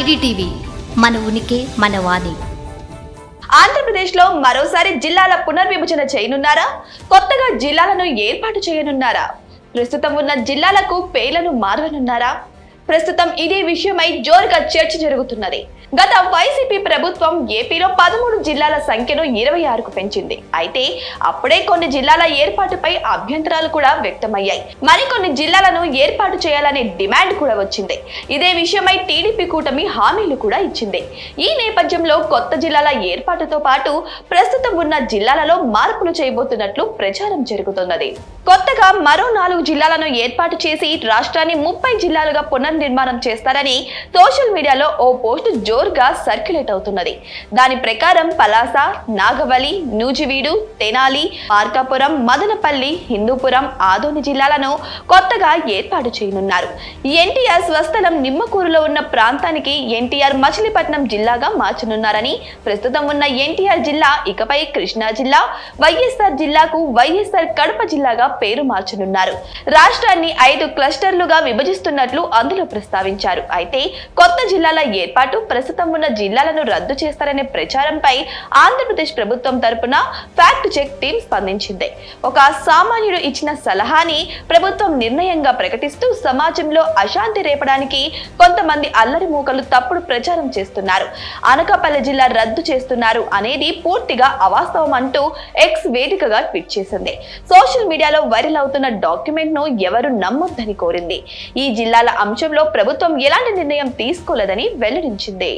IDTV మన ఉనికి మన వాణి. ఆంధ్రప్రదేశ్లో మరోసారి జిల్లాల పునర్విభజన చేయనున్నారా? కొత్తగా జిల్లాలను ఏర్పాటు చేయనున్నారా? ప్రస్తుతం ఉన్న జిల్లాలకు పేర్లను మారనున్నారా? ప్రస్తుతం ఇదే విషయమై జోరుగా చర్చ జరుగుతున్నది. గత వైసీపీ ప్రభుత్వం ఏపీలో పదమూడు జిల్లాల సంఖ్యను ఇరవై ఆరుకు పెంచింది. అయితే అప్పుడే కొన్ని జిల్లాల ఏర్పాటుపై అభ్యంతరాలు కూడా వ్యక్తమయ్యాయి. మరికొన్ని జిల్లాలను ఏర్పాటు చేయాలనే డిమాండ్ కూడా వచ్చింది. ఇదే విషయమై టీడీపీ కూటమి హామీలు కూడా ఇచ్చింది. ఈ నేపథ్యంలో కొత్త జిల్లాల ఏర్పాటుతో పాటు ప్రస్తుతం ఉన్న జిల్లాలలో మార్పులు చేయబోతున్నట్లు ప్రచారం జరుగుతున్నది. కొత్తగా మరో నాలుగు జిల్లాలను ఏర్పాటు చేసి రాష్ట్రాన్ని ముప్పై జిల్లాలుగా పునర్నిర్మాణం చేస్తారని సోషల్ మీడియాలో ఓ పోస్ట్ జోరుగా సర్క్యులేట్ అవుతున్నది. దాని ప్రకారం పలాస నాగవలి నూజివీడు తెనాలి మార్కాపురం మదనపల్లి హిందూపురం ఆదోని జిల్లాలను కొత్తగా ఏర్పాటు చేయనున్నారు. ఎన్టీఆర్ స్వస్థలం నిమ్మకూరులో ఉన్న ప్రాంతానికి ఎన్టీఆర్ మచిలీపట్నం జిల్లాగా మార్చనున్నారని ప్రస్తుతం ఉన్న ఎన్టీఆర్ జిల్లా ఇకపై కృష్ణా జిల్లా వైఎస్ఆర్ జిల్లాకు వైఎస్ఆర్ కడప జిల్లాగా పేరు మార్చనున్నారు. రాష్ట్రాన్ని ఐదు క్లస్టర్లుగా విభజిస్తున్నట్లు అందులో ప్రస్తావించారు. అయితే కొత్త జిల్లాల ఏర్పాటు ప్రస్తుతం ఉన్న జిల్లాలను రద్దు చేస్తారనే ప్రచారంపై ఆంధ్రప్రదేశ్ ప్రభుత్వం తరపున ఫ్యాక్ట్ చెక్ టీం స్పందించింది. ఒక సామాన్యుడు ఇచ్చిన సలహాని ప్రభుత్వం నిర్ణయంగా ప్రకటిస్తూ సమాజంలో అశాంతి రేపడానికి కొంతమంది అల్లరి మూకలు తప్పుడు ప్రచారం చేస్తున్నారు. అనకాపల్లి జిల్లా రద్దు చేస్తున్నారు అనేది పూర్తిగా అవాస్తవం అంటూ ఎక్స్ వేదికగా ట్వీట్ చేసింది. సోషల్ మీడియాలో వైరల్ అవుతున్న డాక్యుమెంట్ను ఎవరు నమ్మొద్దని కోరింది. ఈ జిల్లాల అంశంలో ప్రభుత్వం ఎలాంటి నిర్ణయం తీసుకోలేదని వెల్లడించింది.